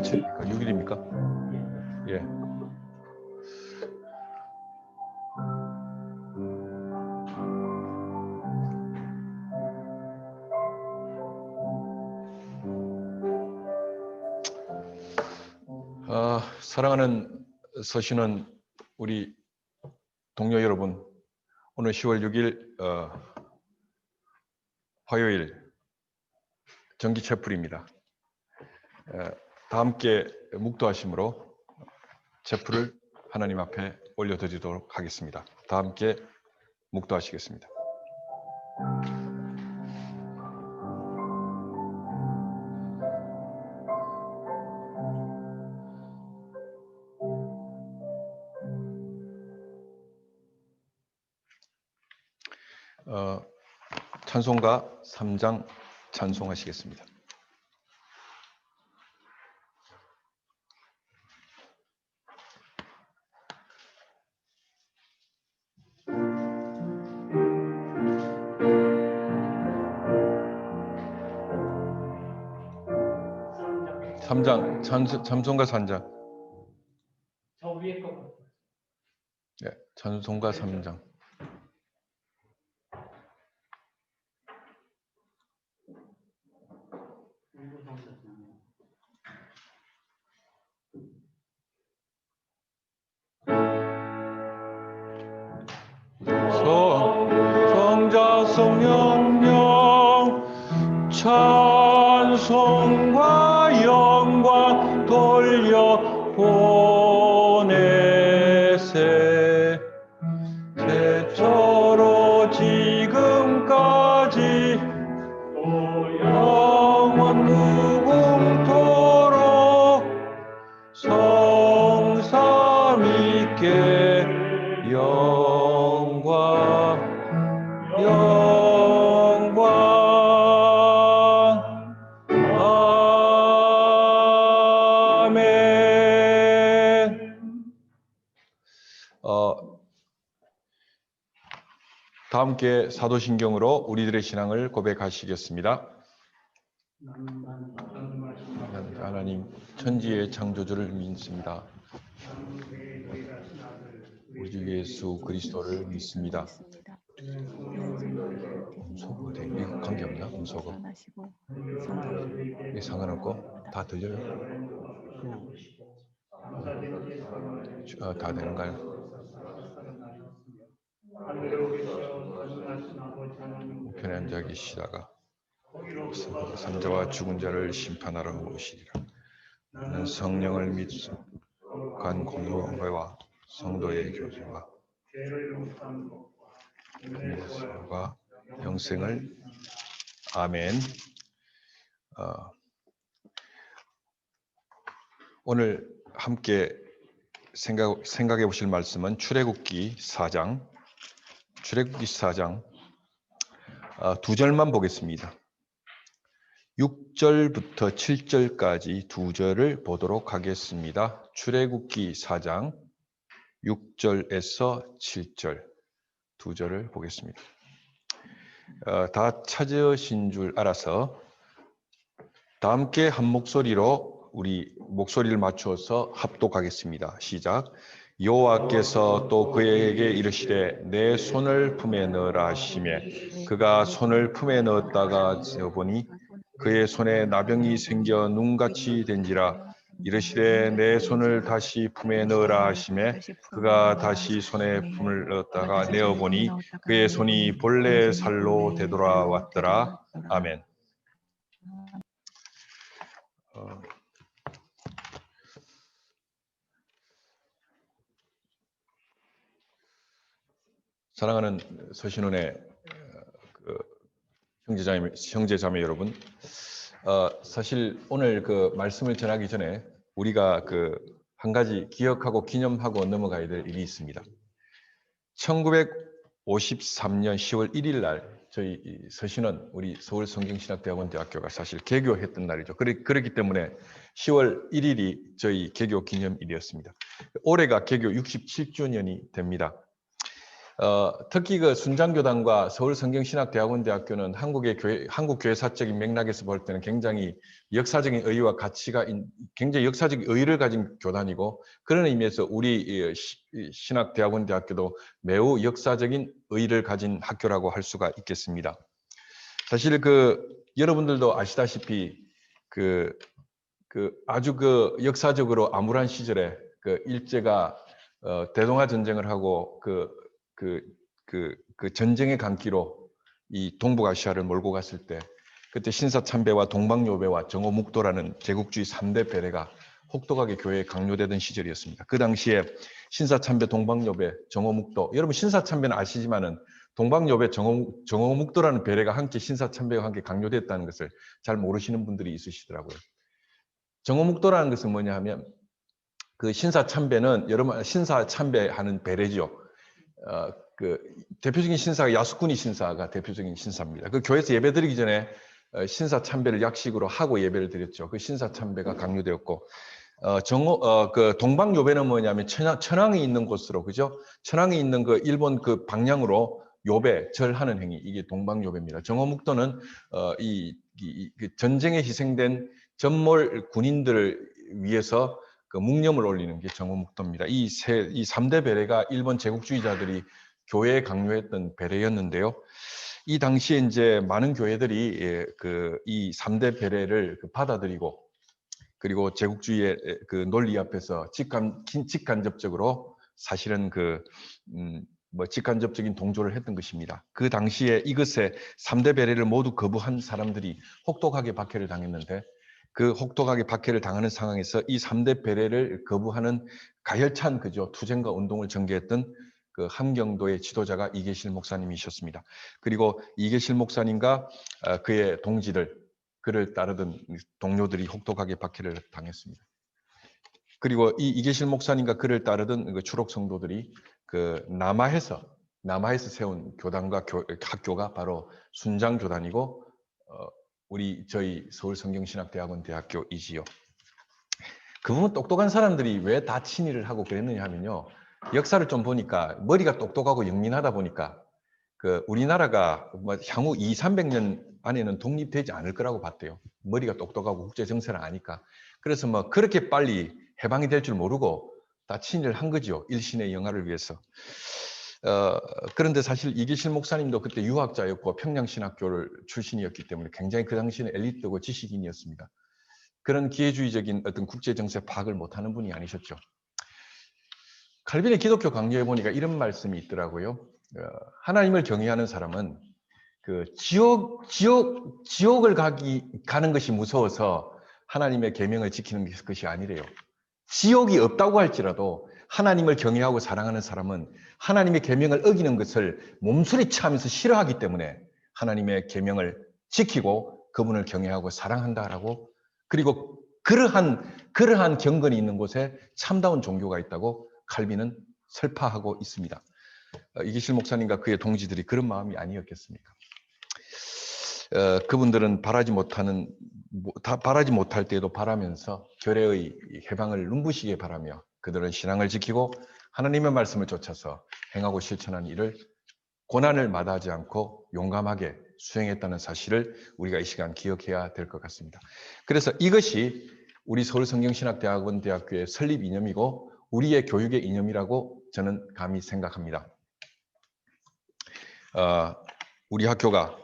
며칠입니까? 6일입니까? 예. 아, 사랑하는 서신은 우리 동료 여러분, 오늘 10월 6일 어, 화요일 정기 채플입니다. 에, 다 함께 묵도하심으로 채플을 하나님 앞에 올려드리도록 하겠습니다. 다 함께 묵도하시겠습니다. 어, 찬송가 3장 찬송하시겠습니다. 삼장 찬송가 3장. 저 위에 거. 예, 찬송가 3장. 성자 성령령 찬송 어, 다 함께 사도신경으로 우리들의 신앙을 고백하시겠습니다. 하나님 천지의 창조주를 믿습니다. 우리 주 예수 그리스도를 믿습니다. 음소거 돼. 이거 관계 없나? 음소거. 하시고 성도 이게 상관없고 다 들려요? 어, 다 되는가요? 우편에 앉아 계시다가 산자와 죽은 자를 심판하러 오시리라. 나는 성령을 믿소. 간 공동회와 성도의 교제와 예수와 영생을 아멘. 어, 오늘 함께 생각, 생각해 보실 말씀은 출애굽기 4장, 출애굽기 4장 어, 두 절만 보겠습니다. 6절부터 7절까지 두 절을 보도록 하겠습니다. 출애굽기 4장 6절에서 7절 두 절을 보겠습니다. 어, 다 찾으신 줄 알아서 다 함께 한 목소리로 우리 목소리를 맞추어서 합독하겠습니다. 시작. 여호와께서 또 그에게 이르시되 내 손을 품에 넣으라 하시매 그가 손을 품에 넣었다가 보니 그의 손에 나병이 생겨 눈같이 된지라 이르시되 내 손을 다시 품에 넣으라 하시매 그가 다시 손에 품을 넣었다가 내어 보니 그의 손이 본래 살로 되돌아왔더라. 아멘. 사랑하는 서신원의 그 형제자매, 형제자매 여러분, 어, 사실 오늘 그 말씀을 전하기 전에 우리가 그 한 가지 기억하고 기념하고 넘어가야 될 일이 있습니다. 1953년 10월 1일 날 저희 이 서신은 우리 서울 성경신학대학원 대학교가 사실 개교했던 날이죠. 그렇, 그렇기 때문에 10월 1일이 저희 개교 기념일이었습니다. 올해가 개교 67주년이 됩니다. 어, 특히 그 순장교단과 서울성경신학대학원대학교는 한국의 교회, 한국 교회 사적인 맥락에서 볼 때는 굉장히 역사적인 의의와 가치가 인- 굉장히 역사적 의의를 가진 교단이고 그런 의미에서 우리 신학대학원대학교도 매우 역사적인 의의를 가진 학교라고 할 수가 있겠습니다. 사실 그 여러분들도 아시다시피 그, 그 아주 그 역사적으로 암울한 시절에 그 일제가 어, 대동아 전쟁을 하고 그 그, 그, 그 전쟁의 강기로 이 동북아시아를 몰고 갔을 때 그때 신사참배와 동방요배와 정오묵도라는 제국주의 3대 배례가 혹독하게 교회에 강요되던 시절이었습니다. 그 당시에 신사참배, 동방요배, 정오묵도 여러분 신사참배는 아시지만은 동방요배, 정오, 정오묵도라는 배례가 함께 신사참배와 함께 강요됐다는 것을 잘 모르시는 분들이 있으시더라고요. 정오묵도라는 것은 뭐냐 하면 그 신사참배는 여러분 신사참배하는 배례죠. 어, 그 대표적인 신사가 야수꾼이 신사가 대표적인 신사입니다. 그 교회에서 예배 드리기 전에 어, 신사 참배를 약식으로 하고 예배를 드렸죠. 그 신사 참배가 강요되었고 어, 정오 어, 그 동방 요배는 뭐냐면 천황, 천황이 있는 곳으로 그죠? 천황이 있는 그 일본 그 방향으로 요배 절하는 행위 이게 동방 요배입니다. 정오묵도는 어, 이, 이, 이- 그 전쟁에 희생된 전몰 군인들을 위해서 그 묵념을 올리는 게 정오묵도입니다. 이 세, 이 3대 배례가 일본 제국주의자들이 교회에 강요했던 배례였는데요. 이 당시에 이제 많은 교회들이 예, 그이 3대 배례를 그 받아들이고 그리고 제국주의의 그 논리 앞에서 직간, 긴- 직간접적으로 사실은 그, 음, 뭐 직간접적인 동조를 했던 것입니다. 그 당시에 이것에 3대 배례를 모두 거부한 사람들이 혹독하게 박해를 당했는데 그 혹독하게 박해를 당하는 상황에서 이 3대 배례를 거부하는 가열찬 그죠 투쟁과 운동을 전개했던 그 함경도의 지도자가 이계실 목사님이셨습니다. 그리고 이계실 목사님과 어, 그의 동지들 그를 따르던 동료들이 혹독하게 박해를 당했습니다. 그리고 이 이계실 목사님과 그를 따르던 그 추록 성도들이 그 남하에서 남하에서 세운 교단과 교- 학교가 바로 순장 교단이고 어, 우리 저희 서울 성경신학대학원 대학교 이지요. 그 부분 똑똑한 사람들이 왜 다 친일을 하고 그랬느냐 하면요. 역사를 좀 보니까 머리가 똑똑하고 영민하다 보니까 그 우리나라가 뭐 향후 2, 300년 안에는 독립되지 않을 거라고 봤대요. 머리가 똑똑하고 국제 정세를 아니까. 그래서 뭐 그렇게 빨리 해방이 될 줄 모르고 다 친일을 한 거죠. 일신의 영화를 위해서. 어, 그런데 사실 이기실 목사님도 그때 유학자였고 평양신학교를 출신이었기 때문에 굉장히 그 당시에는 엘리트고 지식인이었습니다. 그런 기회주의적인 어떤 국제 정세 파악을 못하는 분이 아니셨죠. 칼빈의 기독교 강요에 보니까 이런 말씀이 있더라고요. 어, 하나님을 경외하는 사람은 그 지옥 지옥 지옥을 가기 가는 것이 무서워서 하나님의 계명을 지키는 것이 아니래요. 지옥이 없다고 할지라도 하나님을 경외하고 사랑하는 사람은 하나님의 계명을 어기는 것을 몸소리치면서 싫어하기 때문에 하나님의 계명을 지키고 그분을 경외하고 사랑한다라고 그리고 그러한 그러한 경건이 있는 곳에 참다운 종교가 있다고 칼빈은 설파하고 있습니다. 어, 이기실 목사님과 그의 동지들이 그런 마음이 아니었겠습니까? 어, 그분들은 바라지 못하는 바라지 못할 때에도 바라면서 교회의 해방을 눈부시게 바라며 그들은 신앙을 지키고 하나님의 말씀을 쫓아서 행하고 실천한 일을 고난을 마다하지 않고 용감하게 수행했다는 사실을 우리가 이 시간 기억해야 될 것 같습니다. 그래서 이것이 우리 서울성경신학대학원 대학교의 설립 이념이고 우리의 교육의 이념이라고 저는 감히 생각합니다. 어, 우리 학교가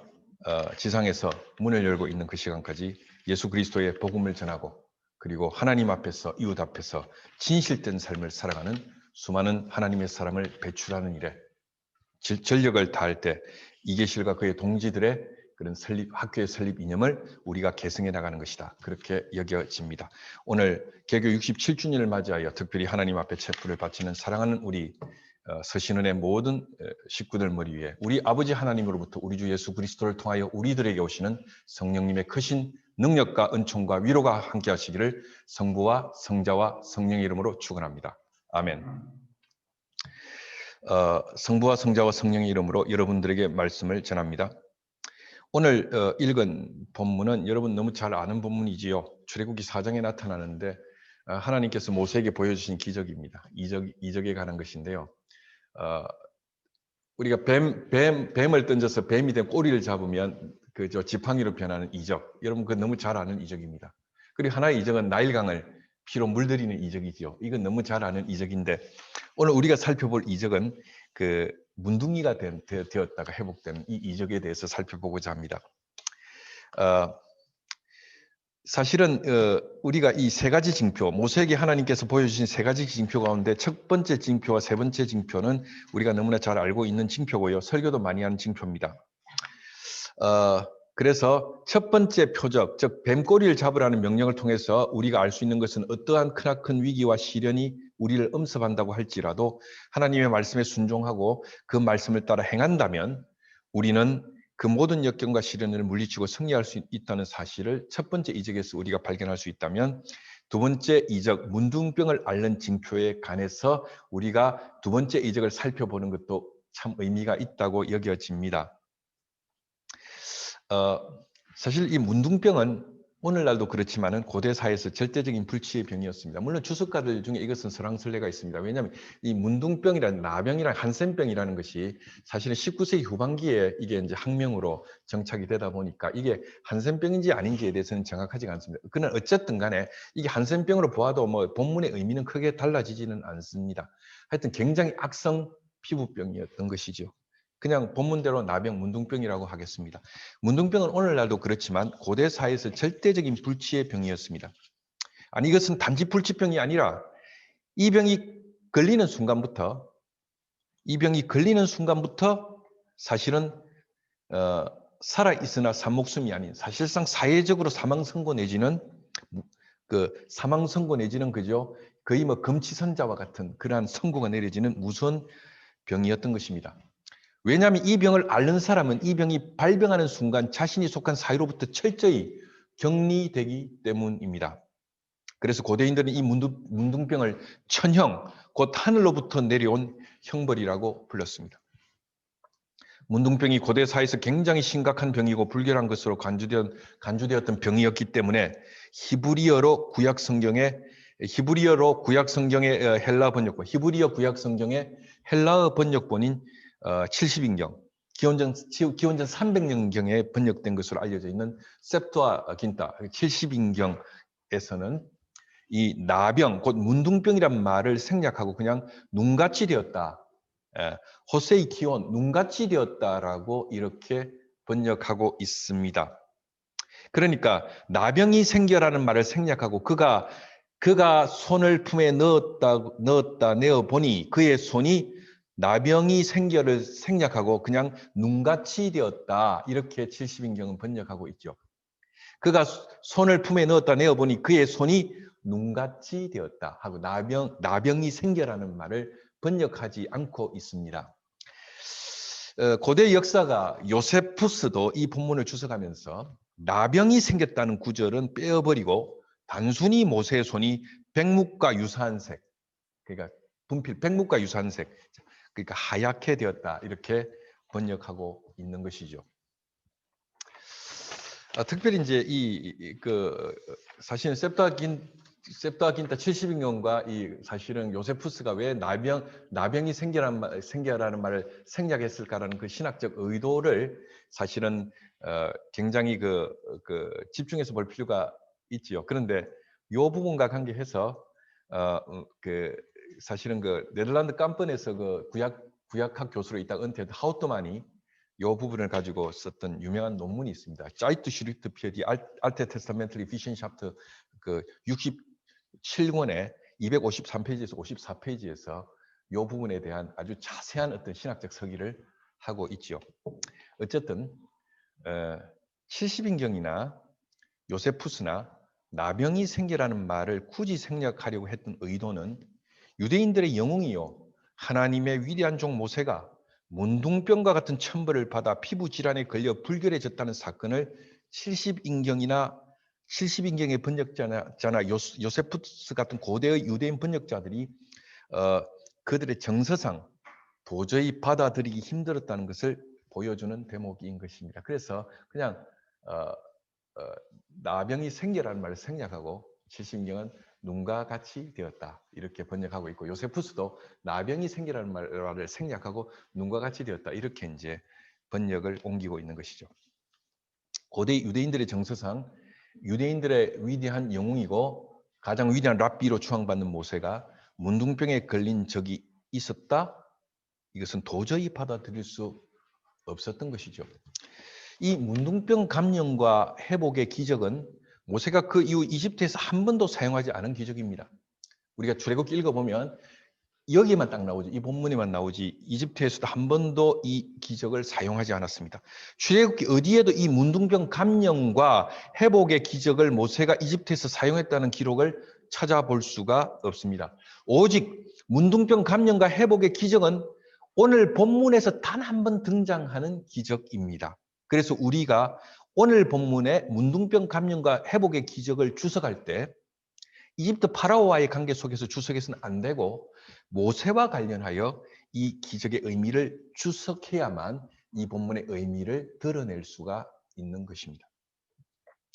어, 지상에서 문을 열고 있는 그 시간까지 예수 그리스도의 복음을 전하고 그리고 하나님 앞에서 이웃 앞에서 진실된 삶을 살아가는 수많은 하나님의 사람을 배출하는 일에 질- 전력을 다할 때 이계실과 그의 동지들의 그런 설립 학교의 설립 이념을 우리가 계승해 나가는 것이다. 그렇게 여겨집니다. 오늘 개교 67주년을 맞이하여 특별히 하나님 앞에 체프를 바치는 사랑하는 우리 어, 서신은의 모든 어, 식구들 머리 위에 우리 아버지 하나님으로부터 우리 주 예수 그리스도를 통하여 우리들에게 오시는 성령님의 크신 능력과 은총과 위로가 함께 하시기를 성부와 성자와 성령의 이름으로 축원합니다. 아멘. 어, 성부와 성자와 성령의 이름으로 여러분들에게 말씀을 전합니다. 오늘 어, 읽은 본문은 여러분 너무 잘 아는 본문이지요. 출애굽기 4장에 나타나는데 어, 하나님께서 모세에게 보여주신 기적입니다. 이적, 이적에 관한 것인데요. 어, 우리가 뱀, 뱀, 뱀을 던져서 뱀이 된 꼬리를 잡으면 그 저 지팡이로 변하는 이적. 여러분 그 너무 잘 아는 이적입니다. 그리고 하나의 이적은 나일강을 피로 물들이는 이적이죠. 이건 너무 잘 아는 이적인데 오늘 우리가 살펴볼 이적은 그 문둥이가 된, 되, 되었다가 회복되는 이 이적에 대해서 살펴보고자 합니다. 어, 사실은 어, 우리가 이 세 가지 징표, 모세에게 하나님께서 보여주신 세 가지 징표 가운데 첫 번째 징표와 세 번째 징표는 우리가 너무나 잘 알고 있는 징표고요. 설교도 많이 하는 징표입니다. 어, 그래서 첫 번째 표적, 즉 뱀꼬리를 잡으라는 명령을 통해서 우리가 알 수 있는 것은 어떠한 크나큰 위기와 시련이 우리를 엄습한다고 할지라도 하나님의 말씀에 순종하고 그 말씀을 따라 행한다면 우리는 그 모든 역경과 시련을 물리치고 승리할 수 있다는 사실을 첫 번째 이적에서 우리가 발견할 수 있다면 두 번째 이적 문둥병을 앓는 징표에 관해서 우리가 두 번째 이적을 살펴보는 것도 참 의미가 있다고 여겨집니다. 어, 사실 이 문둥병은 오늘날도 그렇지만은 고대 사회에서 절대적인 불치의 병이었습니다. 물론 주석가들 중에 이것은 설왕설래가 있습니다. 왜냐하면 이 문둥병이라는 나병이랑 한센병이라는 것이 사실은 19세기 후반기에 이게 이제 학명으로 정착이 되다 보니까 이게 한센병인지 아닌지에 대해서는 정확하지가 않습니다. 그는 어쨌든 간에 이게 한센병으로 보아도 뭐 본문의 의미는 크게 달라지지는 않습니다. 하여튼 굉장히 악성 피부병이었던 것이죠. 그냥 본문대로 나병, 문둥병이라고 하겠습니다. 문둥병은 오늘날도 그렇지만 고대 사회에서 절대적인 불치의 병이었습니다. 아니 이것은 단지 불치병이 아니라 이 병이 걸리는 순간부터 이 병이 걸리는 순간부터 사실은 어, 살아 있으나 산목숨이 아닌 사실상 사회적으로 사망 선고 내지는 그 사망 선고 내지는 그죠 거의 뭐 금치선자와 같은 그러한 선고가 내려지는 무서운 병이었던 것입니다. 왜냐하면 이 병을 앓는 사람은 이 병이 발병하는 순간 자신이 속한 사회로부터 철저히 격리되기 때문입니다. 그래서 고대인들은 이 문둥, 문둥병을 천형, 곧 하늘로부터 내려온 형벌이라고 불렀습니다. 문둥병이 고대 사회에서 굉장히 심각한 병이고 불결한 것으로 간주되었, 간주되었던 병이었기 때문에 히브리어로 구약 성경에 히브리어로 구약 성경의 어, 헬라 번역본, 히브리어 구약 성경의 헬라어 번역본인 어, 70인경, 기원전, 기원전 300년경에 번역된 것으로 알려져 있는 septuaginta 긴타 70인경에서는 이 나병, 곧 문둥병이란 말을 생략하고 그냥 눈같이 되었다. 예, 호세이 기온, 눈같이 되었다라고 이렇게 번역하고 있습니다. 그러니까 나병이 생겨라는 말을 생략하고 그가 그가 손을 품에 넣었다 넣었다 내어 보니 그의 손이 나병이 생겨를 생략하고 그냥 눈같이 되었다 이렇게 70인경은 번역하고 있죠. 그가 손을 품에 넣었다 내어 보니 그의 손이 눈같이 되었다 하고 나병 나병이 생겨라는 말을 번역하지 않고 있습니다. 어, 고대 역사가 요세푸스도 이 본문을 주석하면서 나병이 생겼다는 구절은 빼어버리고 단순히 모세의 손이 백묵과 유사한 색, 그러니까 분필 백묵과 유사한 색, 그러니까 하얗게 되었다 이렇게 번역하고 있는 것이죠. 아, 특별히 이제 이 그 사실은 septuagint septuaginta 70인경과 이 사실은 요세푸스가 왜 나병 나병이 말, 생겨라는 말을 생략했을까라는 그 신학적 의도를 사실은 어, 굉장히 그, 그 집중해서 볼 필요가 있지요. 그런데 요 부분과 관계해서 어, 그 사실은 그 네덜란드 깜번에서 그 구약 구약학 교수로 있다 은퇴한 하우트만이 이 부분을 가지고 썼던 유명한 논문이 있습니다. 짜이트 슈리트 피어디 알테 테스타멘트 리피션 샤프트 그 67권에 253페이지에서 54페이지에서 이 부분에 대한 아주 자세한 어떤 신학적 서기를 하고 있지요. 어쨌든 어, 70인경이나 요세푸스나 나병이 생겨라는 말을 굳이 생략하려고 했던 의도는 유대인들의 영웅이요 하나님의 위대한 종 모세가 문둥병과 같은 천벌을 받아 피부 질환에 걸려 불결해졌다는 사건을 70인경이나 70인경의 번역자나 요세푸스 같은 고대의 유대인 번역자들이 어, 그들의 정서상 도저히 받아들이기 힘들었다는 것을 보여주는 대목인 것입니다. 그래서 그냥 어, 어, 나병이 생겨라는 말을 생략하고 70인경은 눈과 같이 되었다. 이렇게 번역하고 있고 요세푸스도 나병이 생기라는 말을 생략하고 눈과 같이 되었다. 이렇게 이제 번역을 옮기고 있는 것이죠. 고대 유대인들의 정서상 유대인들의 위대한 영웅이고 가장 위대한 랍비로 추앙받는 모세가 문둥병에 걸린 적이 있었다. 이것은 도저히 받아들일 수 없었던 것이죠. 이 문둥병 감염과 회복의 기적은 모세가 그 이후 이집트에서 한 번도 사용하지 않은 기적입니다. 우리가 출애굽기 읽어보면 여기만 딱 나오지 이 본문에만 나오지 이집트에서도 한 번도 이 기적을 사용하지 않았습니다. 출애굽기 어디에도 이 문둥병 감염과 회복의 기적을 모세가 이집트에서 사용했다는 기록을 찾아볼 수가 없습니다. 오직 문둥병 감염과 회복의 기적은 오늘 본문에서 단 한 번 등장하는 기적입니다. 그래서 우리가 오늘 본문의 문둥병 감염과 회복의 기적을 주석할 때 이집트 파라오와의 관계 속에서 주석해서는 안 되고 모세와 관련하여 이 기적의 의미를 주석해야만 이 본문의 의미를 드러낼 수가 있는 것입니다.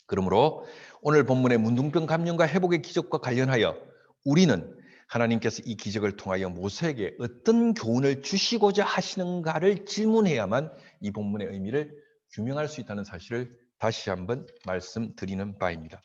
그러므로 오늘 본문의 문둥병 감염과 회복의 기적과 관련하여 우리는 하나님께서 이 기적을 통하여 모세에게 어떤 교훈을 주시고자 하시는가를 질문해야만 이 본문의 의미를 규명할 수 있다는 사실을 다시 한번 말씀드리는 바입니다.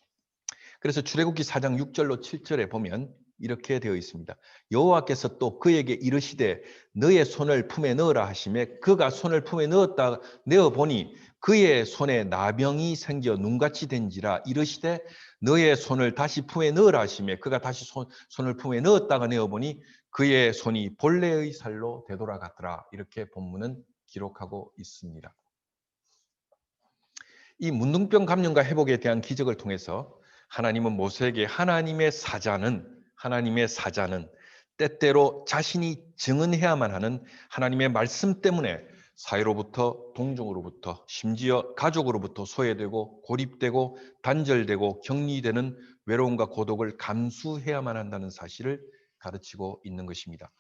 그래서 출애굽기 4장 6절로 7절에 보면 이렇게 되어 있습니다. 여호와께서 또 그에게 이르시되 너의 손을 품에 넣으라 하심에 그가 손을 품에 넣었다 내어 보니 그의 손에 나병이 생겨 눈같이 된지라 이르시되 너의 손을 다시 품에 넣으라 하심에 그가 다시 손, 손을 품에 넣었다가 내어 보니 그의 손이 본래의 살로 되돌아갔더라 이렇게 본문은 기록하고 있습니다. 이 문둥병 감염과 회복에 대한 기적을 통해서 하나님은 모세에게 하나님의 사자는 하나님의 사자는 때때로 자신이 증언해야만 하는 하나님의 말씀 때문에 사회로부터 동종으로부터 심지어 가족으로부터 소외되고 고립되고 단절되고 격리되는 외로움과 고독을 감수해야만 한다는 사실을 가르치고 있는 것입니다.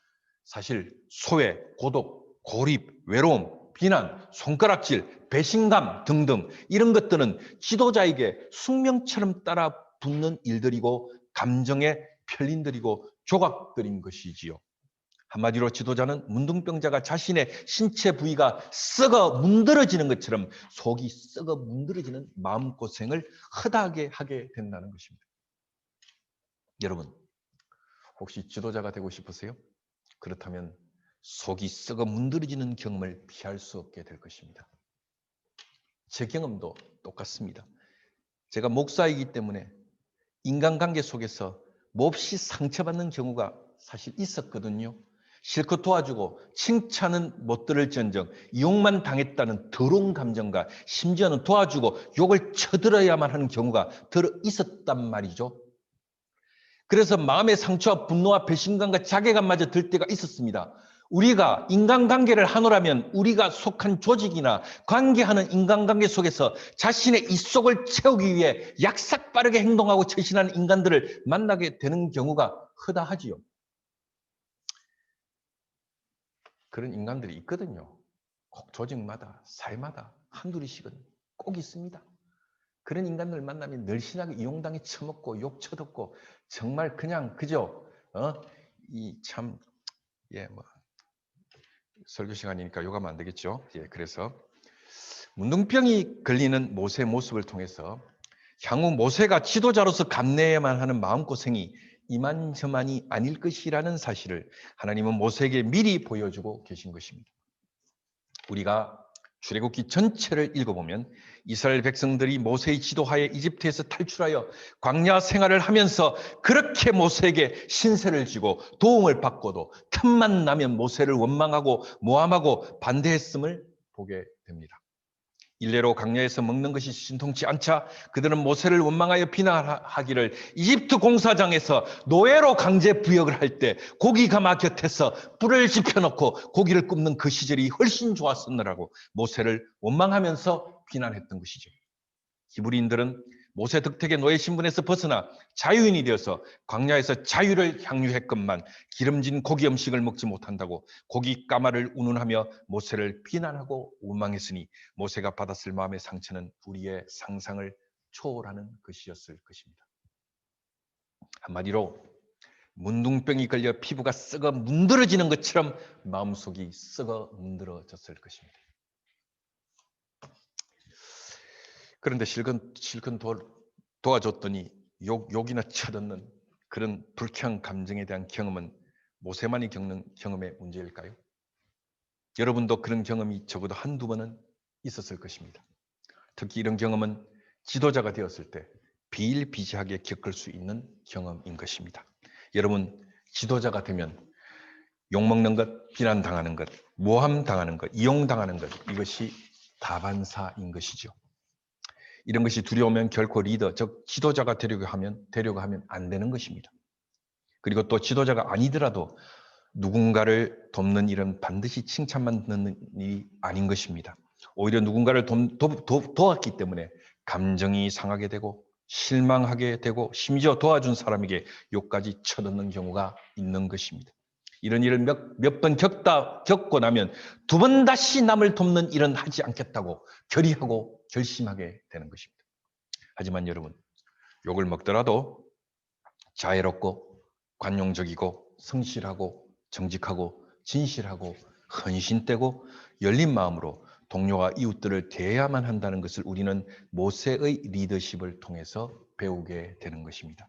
사실 소외, 고독, 고립, 외로움, 비난, 손가락질, 배신감 등등 이런 것들은 지도자에게 숙명처럼 따라 붙는 일들이고 감정의 편린들이고 조각들인 것이지요. 한마디로 지도자는 문둥병자가 자신의 신체 부위가 썩어 문드러지는 것처럼 속이 썩어 문드러지는 마음고생을 허다하게 하게 된다는 것입니다. 여러분, 혹시 지도자가 되고 싶으세요? 그렇다면 속이 썩어 문드러지는 경험을 피할 수 없게 될 것입니다. 제 경험도 똑같습니다. 제가 목사이기 때문에 인간관계 속에서 몹시 상처받는 경우가 사실 있었거든요. 실컷 도와주고 칭찬은 못 들을지언정 욕만 당했다는 더러운 감정과 심지어는 도와주고 욕을 쳐들어야만 하는 경우가 들어 있었단 말이죠. 그래서 마음의 상처와 분노와 배신감과 자괴감마저 들 때가 있었습니다. 우리가 인간관계를 하노라면 우리가 속한 조직이나 관계하는 인간관계 속에서 자신의 입속을 채우기 위해 약삭 빠르게 행동하고 처신하는 인간들을 만나게 되는 경우가 허다하지요. 그런 인간들이 있거든요. 꼭 조직마다, 사회마다 한둘이씩은 꼭 있습니다. 그런 인간들 만나면 늘씬하게 이용당해 처먹고 욕 쳐듣고 정말 그냥 그저 어? 이참 예, 뭐 설교 시간이니까 욕하면 안 되겠죠. 예, 그래서 문둥병이 걸리는 모세의 모습을 통해서 향후 모세가 지도자로서 감내해야만 하는 마음고생이 이만저만이 아닐 것이라는 사실을 하나님은 모세에게 미리 보여주고 계신 것입니다. 우리가 출애굽기 전체를 읽어보면 이스라엘 백성들이 모세의 지도하에 이집트에서 탈출하여 광야 생활을 하면서 그렇게 모세에게 신세를 지고 도움을 받고도 틈만 나면 모세를 원망하고 모함하고 반대했음을 보게 됩니다. 일례로 강야에서 먹는 것이 신통치 않자 그들은 모세를 원망하여 비난하기를 이집트 공사장에서 노예로 강제 부역을 할 때 고기가 막 곁에서 뿔을 집혀놓고 고기를 굽는 그 시절이 훨씬 좋았었느라고 모세를 원망하면서 비난했던 것이죠. 히브리인들은 모세 득택의 노예 신분에서 벗어나 자유인이 되어서 광야에서 자유를 향유했건만 기름진 고기 음식을 먹지 못한다고 고기 까마를 운운하며 모세를 비난하고 원망했으니 모세가 받았을 마음의 상처는 우리의 상상을 초월하는 것이었을 것입니다. 한마디로 문둥병이 걸려 피부가 썩어 문드러지는 것처럼 마음속이 썩어 문드러졌을 것입니다. 그런데 실컷 실컷 도, 도와줬더니 욕 욕이나 쳐듣는 그런 불쾌한 감정에 대한 경험은 모세만이 겪는 경험의 문제일까요? 여러분도 그런 경험이 적어도 한두 번은 있었을 것입니다. 특히 이런 경험은 지도자가 되었을 때 비일비재하게 겪을 수 있는 경험인 것입니다. 여러분 지도자가 되면 욕먹는 것, 비난당하는 것, 모함당하는 것, 이용당하는 것 이것이 다반사인 것이죠. 이런 것이 두려우면 결코 리더, 즉 지도자가 되려고 하면 되려고 하면 안 되는 것입니다. 그리고 또 지도자가 아니더라도 누군가를 돕는 일은 반드시 칭찬만 듣는 일이 아닌 것입니다. 오히려 누군가를 도, 도, 도, 도왔기 때문에 감정이 상하게 되고 실망하게 되고 심지어 도와준 사람에게 욕까지 쳐듣는 경우가 있는 것입니다. 이런 일을 몇몇번 겪다 겪고 나면 두 번 다시 남을 돕는 일은 하지 않겠다고 결의하고 결심하게 되는 것입니다. 하지만 여러분 욕을 먹더라도 자애롭고 관용적이고 성실하고 정직하고 진실하고 헌신되고 열린 마음으로 동료와 이웃들을 대해야만 한다는 것을 우리는 모세의 리더십을 통해서 배우게 되는 것입니다.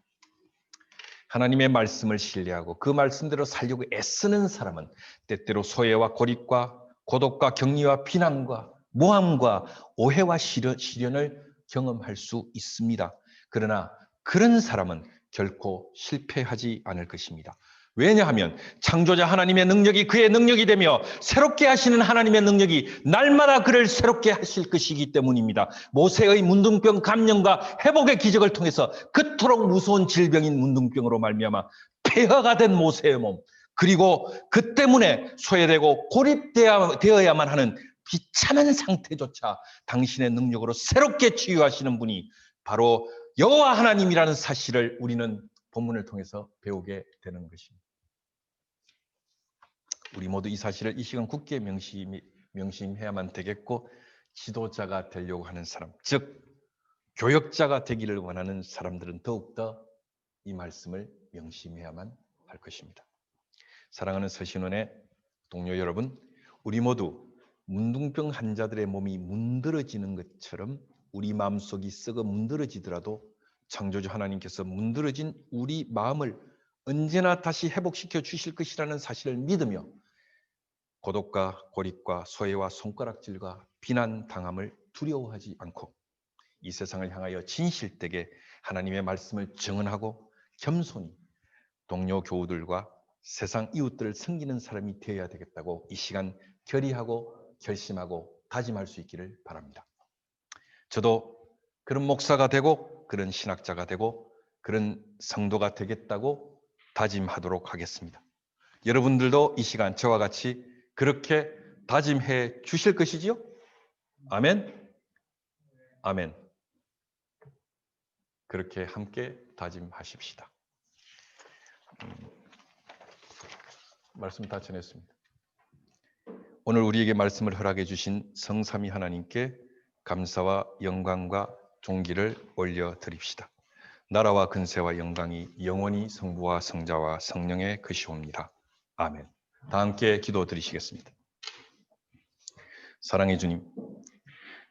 하나님의 말씀을 신뢰하고 그 말씀대로 살려고 애쓰는 사람은 때때로 소외와 고립과 고독과 격리와 비난과 모함과 오해와 시련, 시련을 경험할 수 있습니다. 그러나 그런 사람은 결코 실패하지 않을 것입니다. 왜냐하면 창조자 하나님의 능력이 그의 능력이 되며 새롭게 하시는 하나님의 능력이 날마다 그를 새롭게 하실 것이기 때문입니다. 모세의 문둥병 감염과 회복의 기적을 통해서 그토록 무서운 질병인 문둥병으로 말미암아 폐허가 된 모세의 몸 그리고 그 때문에 소외되고 고립되어야만 하는 비참한 상태조차 당신의 능력으로 새롭게 치유하시는 분이 바로 여호와 하나님이라는 사실을 우리는 본문을 통해서 배우게 되는 것입니다. 우리 모두 이 사실을 이 시간 굳게 명심, 명심해야만 되겠고 지도자가 되려고 하는 사람, 즉 교역자가 되기를 원하는 사람들은 더욱더 이 말씀을 명심해야만 할 것입니다. 사랑하는 서신원의 동료 여러분, 우리 모두 문둥병 환자들의 몸이 문드러지는 것처럼 우리 마음속이 썩어 문드러지더라도 창조주 하나님께서 문드러진 우리 마음을 언제나 다시 회복시켜 주실 것이라는 사실을 믿으며 고독과 고립과 소외와 손가락질과 비난 당함을 두려워하지 않고 이 세상을 향하여 진실되게 하나님의 말씀을 증언하고 겸손히 동료 교우들과 세상 이웃들을 섬기는 사람이 되어야 되겠다고 이 시간 결의하고 결심하고 다짐할 수 있기를 바랍니다. 저도 그런 목사가 되고 그런 신학자가 되고 그런 성도가 되겠다고 다짐하도록 하겠습니다. 여러분들도 이 시간 저와 같이 그렇게 다짐해 주실 것이지요? 아멘. 아멘. 그렇게 함께 다짐하십시다. 음, 말씀 다 전했습니다. 오늘 우리에게 말씀을 허락해 주신 성삼위 하나님께 감사와 영광과 존귀를 올려 드립시다. 나라와 근세와 영광이 영원히 성부와 성자와 성령의 것이옵니다. 아멘. 다 함께 기도 드리시겠습니다. 사랑해 주님,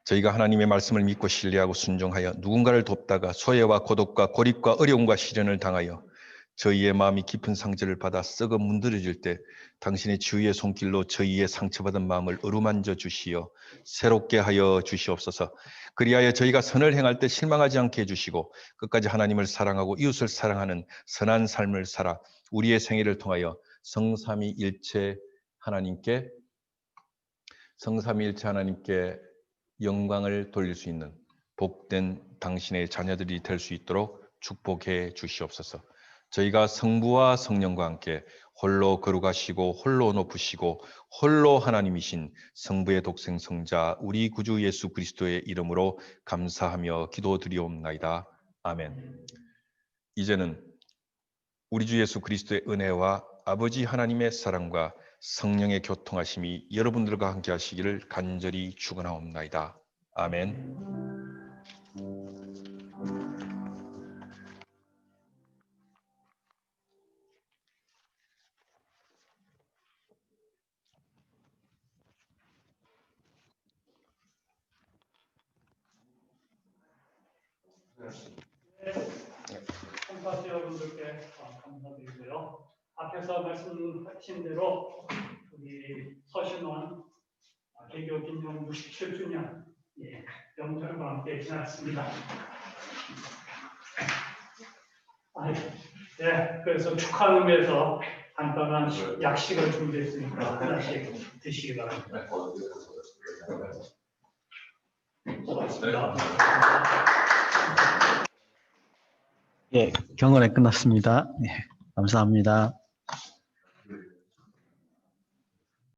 저희가 하나님의 말씀을 믿고 신뢰하고 순종하여 누군가를 돕다가 소외와 고독과 고립과 어려움과 시련을 당하여 저희의 마음이 깊은 상처를 받아 썩어 문드러질 때 당신의 주의 손길로 저희의 상처받은 마음을 어루만져 주시어 새롭게 하여 주시옵소서. 그리하여 저희가 선을 행할 때 실망하지 않게 해주시고 끝까지 하나님을 사랑하고 이웃을 사랑하는 선한 삶을 살아 우리의 생애를 통하여 성삼위일체 하나님께 성삼위일체 하나님께 영광을 돌릴 수 있는 복된 당신의 자녀들이 될 수 있도록 축복해 주시옵소서. 저희가 성부와 성령과 함께 홀로 거룩하시고 홀로 높으시고 홀로 하나님이신 성부의 독생 성자 우리 구주 예수 그리스도의 이름으로 감사하며 기도드리옵나이다. 아멘. 이제는 우리 주 예수 그리스도의 은혜와 아버지 하나님의 사랑과 성령의 교통하심이 여러분들과 함께 하시기를 간절히 축원하옵나이다. 아멘. 네. 네. 네. 네. 여러분들께 아, 감사드리고요. 앞에서 말씀하신 대로 우리 서신원 개교 기념 67주년 예, 명절과 함께 지났습니다. 아, 예, 그래서 축하 의미에서 간단한 약식을 준비했으니까 하나씩 드시기 바랍니다. 고맙습니다. 예, 경건에 끝났습니다. 예, 감사합니다.